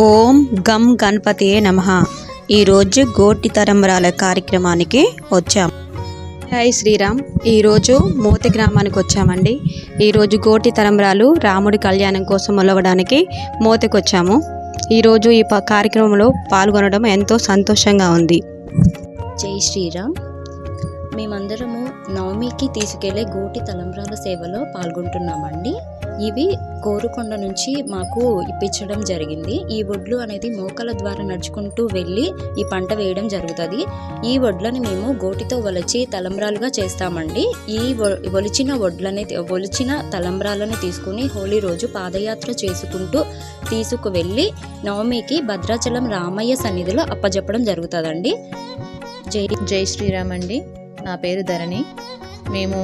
ఓం గం గణపతియే నమ. ఈరోజు గోటి తరంబరాల కార్యక్రమానికి వచ్చాం. జై శ్రీరామ్. ఈరోజు మోతి గ్రామానికి వచ్చామండి. ఈరోజు గోటి తరంబరాలు రాముడి కళ్యాణం కోసం మొలవడానికి మోతికి వచ్చాము ఈరోజు ఈ ప- కార్యక్రమంలో పాల్గొనడం ఎంతో సంతోషంగా ఉంది. జై శ్రీరామ్. మేమందరము నవమికి తీసుకెళ్ళే గోటి తలంబ్రాల సేవలో పాల్గొంటున్నామండి. ఇవి కోరుకొండ నుంచి మాకు ఇప్పించడం జరిగింది. ఈ వడ్లు అనేది మోకల ద్వారా నడుచుకుంటూ వెళ్ళి ఈ పంట వేయడం జరుగుతుంది. ఈ వడ్లను మేము గోటితో ఒలిచి తలంబ్రాలుగా చేస్తామండి. ఈ ఒలిచిన వడ్లని ఒలిచిన తలంబ్రాలను తీసుకుని హోలీ రోజు పాదయాత్ర చేసుకుంటూ తీసుకువెళ్ళి నవమికి భద్రాచలం రామయ్య సన్నిధిలో అప్పజెప్పడం జరుగుతుందండి. జై జై శ్రీరామ్ అండి. నా పేరు ధరణి. మేము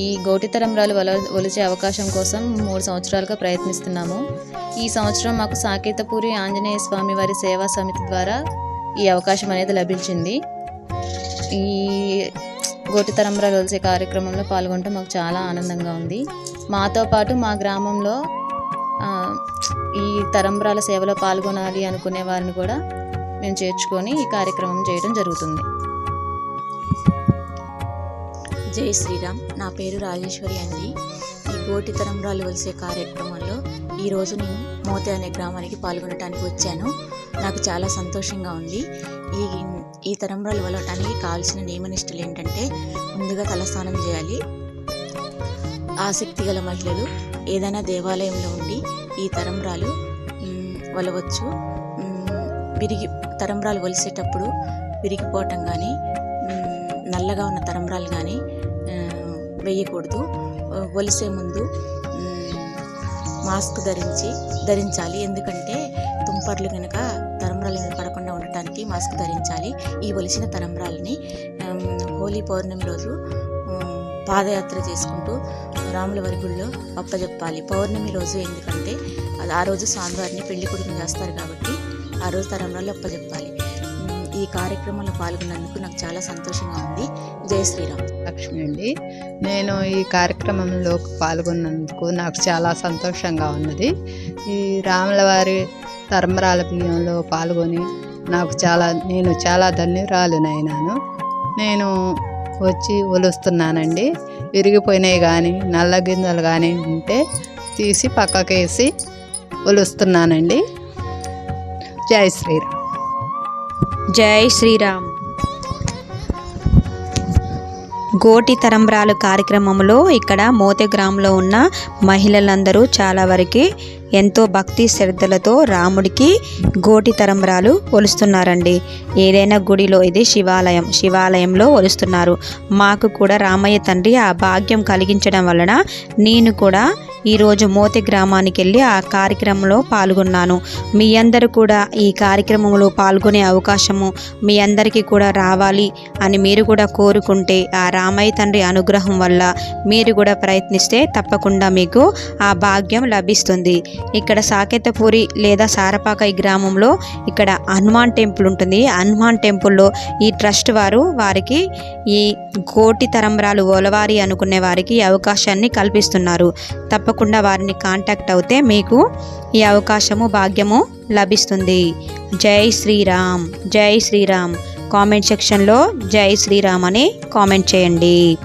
ఈ గోటి తరంబ్రాలు వల ఒలిచే అవకాశం కోసం మూడు సంవత్సరాలుగా ప్రయత్నిస్తున్నాము. ఈ సంవత్సరం మాకు సాకేతపూరి ఆంజనేయ స్వామి వారి సేవా సమితి ద్వారా ఈ అవకాశం అనేది లభించింది. ఈ గోటి తరంబ్రాలు ఒలిచే కార్యక్రమంలో పాల్గొంటూ మాకు చాలా ఆనందంగా ఉంది. మాతో పాటు మా గ్రామంలో ఈ తరంబ్రాల సేవలో పాల్గొనాలి అనుకునే వారిని కూడా మేము చేర్చుకొని ఈ కార్యక్రమం చేయడం జరుగుతుంది. జై శ్రీరామ్. నా పేరు రాజేశ్వరి అండి. ఈ గోటి తరంరాలు వలిసే కార్యక్రమంలో ఈరోజు నేను మోతే అనే గ్రామానికి పాల్గొనడానికి వచ్చాను. నాకు చాలా సంతోషంగా ఉంది. ఈ ఈ తరంబ్రాలు వలవటానికి కావాల్సిన నియమనిష్టలు ఏంటంటే ముందుగా తలస్నానం చేయాలి. ఆసక్తి గల మహిళలు ఏదైనా దేవాలయంలో ఉండి ఈ తరంరాలు వలవచ్చు. విరిగి తరంరాలు వలిసేటప్పుడు విరిగిపోవటం కానీ నల్లగా ఉన్న తరంరాలు కానీ వేయకూడదు. ఒలిసే ముందు మాస్క్ ధరించి ధరించాలి. ఎందుకంటే తుంపర్లు కనుక తరంబ్రాల మీద పడకుండా ఉండటానికి మాస్క్ ధరించాలి. ఈ ఒలిసిన తరంబ్రాలని హోలీ పౌర్ణమి రోజు పాదయాత్ర చేసుకుంటూ రాముల వారి గుళ్ళో అప్పజెప్పాలి పౌర్ణమి రోజు ఎందుకంటే అది ఆ రోజు స్వామివారిని పెళ్ళి కొడుకుని చేస్తారు కాబట్టి ఆ రోజు తరంబ్రాలు అప్పజెప్పాలి ఈ కార్యక్రమంలో పాల్గొన్నందుకు నాకు చాలా సంతోషంగా ఉంది. జై శ్రీరామ్. లక్ష్మి అండి. నేను ఈ కార్యక్రమంలో పాల్గొన్నందుకు నాకు చాలా సంతోషంగా ఉన్నది. ఈ రాములవారి తరంబరాల బియ్యంలో పాల్గొని నాకు చాలా నేను చాలా ధన్యురాలునైనాను. నేను వచ్చి ఒలుస్తున్నానండి. విరిగిపోయినాయి కానీ నల్ల గింజలు కానీ ఉంటే తీసి పక్కకేసి ఒలుస్తున్నానండి. జై శ్రీరామ్. జై శ్రీరామ్. గోటి తరంబ్రాలు కార్యక్రమంలో ఇక్కడ మోతే గ్రామంలో ఉన్న మహిళలందరూ చాలా వరకు ఎంతో భక్తి శ్రద్ధలతో రాముడికి గోటి తరంబ్రాలు ఒలుస్తున్నారండి. ఏదైనా గుడిలో ఇది శివాలయం శివాలయంలో ఒలుస్తున్నారు. మాకు కూడా రామయ్య తండ్రి ఆ భాగ్యం కలిగించడం వలన నేను కూడా ఈరోజు మోతి గ్రామానికి వెళ్ళి ఆ కార్యక్రమంలో పాల్గొన్నాను. మీ అందరూ కూడా ఈ కార్యక్రమంలో పాల్గొనే అవకాశము మీ అందరికీ కూడా రావాలి అని మీరు కూడా కోరుకుంటే ఆ రామయ్య తండ్రి అనుగ్రహం వల్ల మీరు కూడా ప్రయత్నిస్తే తప్పకుండా మీకు ఆ భాగ్యం లభిస్తుంది. ఇక్కడ సాకేతపూరి లేదా సారపాక ఈ గ్రామంలో ఇక్కడ హనుమాన్ టెంపుల్ ఉంటుంది. హనుమాన్ టెంపుల్లో ఈ ట్రస్ట్ వారు వారికి ఈ కోటి తరంబరాలు ఓలవారి అనుకునే వారికి ఈ అవకాశాన్ని కల్పిస్తున్నారు. తప్ప తప్పకుండా వారిని కాంటాక్ట్ అవుతే మీకు ఈ అవకాశము భాగ్యము లభిస్తుంది. జై శ్రీరామ్ జై శ్రీరామ్. కామెంట్ సెక్షన్లో జై శ్రీరామ్ అని కామెంట్ చేయండి.